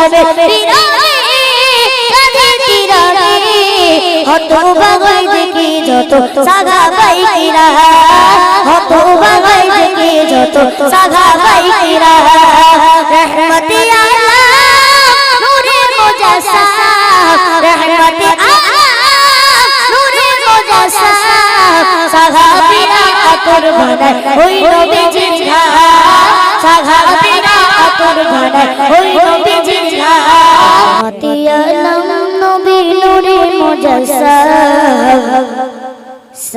নবে কাঁধে হত বাগাই দেখে যত সাগা বাইকিরা হত বাগাই দেখে যত সাগা বাইকিরা রহমতে আলা নূরে মুজাসসা রহমতে আলা নূরে মুজাসসা সাহাবীরা আতর বানায় ওই নবীজির ঘাট সাহাবীরা আতর বানায় ওই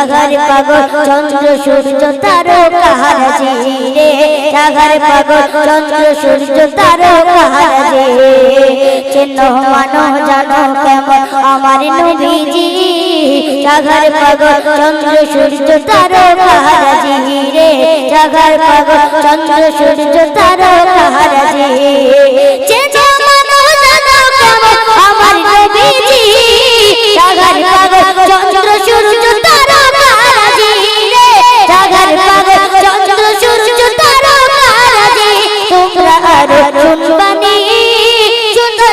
জাগার পাগল চন্দ্র সূর্য তারো কাহারাজি রে জাগার পাগল চন্দ্র সূর্য তারো কাহারাজি চিনো মানো জানো কেমন আমার নবীজি। জাগার পাগল চন্দ্র সূর্য তারো কাহারাজি রে জাগার পাগল চন্দ্র সূর্য তারো কাহারাজি চিনো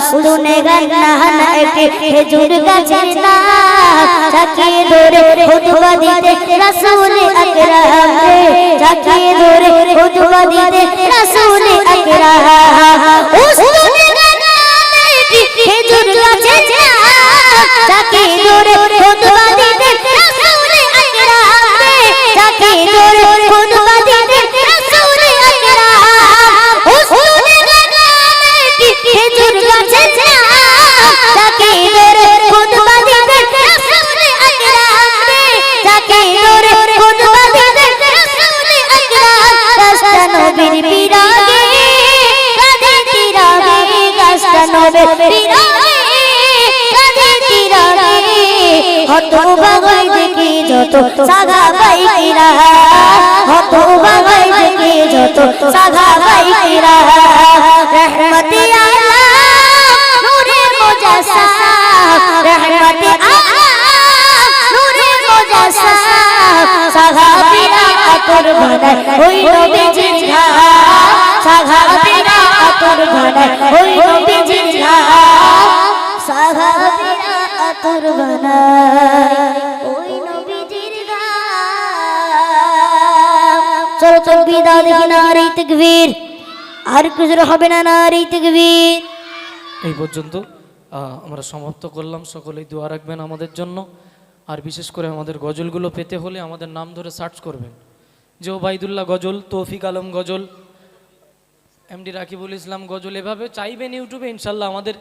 উস্তুনে গন্না একটি খেজুর গাছের নাম চাকে ধরে খুতবা দিতেন রাসূল আকরাম চাকে ধরে খুতবা দিতেন রাসূল আকরাম হত বাগাই দেখে যত সাগা বাইকিরা হত বাগাই দেখে যত সাগা বাইকিরা রহমতে আলা নূরে মুজাসসা। রহমতে আলা নূরে মুজাসসা। সাহাবীরা আতর বানায় ওই নবীজির ঘাট সাহাবীরা আতর বানায় ওই নবীজির ঘাট ওই নবীজির চলো চলো বিদা দেখি না রে তকবীর। আর কিছু হবে না না রে তকবীর। এই পর্যন্ত আহ, আমরা সমাপ্ত করলাম। সকলেই দোয়া রাখবেন আমাদের জন্য। আর বিশেষ করে আমাদের গজলগুলো পেতে হলে আমাদের নাম ধরে সার্চ করবেন। যে ওবায়দুল্লাহ গজল তৌফিক আলম গজল এমডি রাকিবুল ইসলাম গজল এভাবে চাইবেন ইউটিউবে ইনশাল্লাহ আমাদের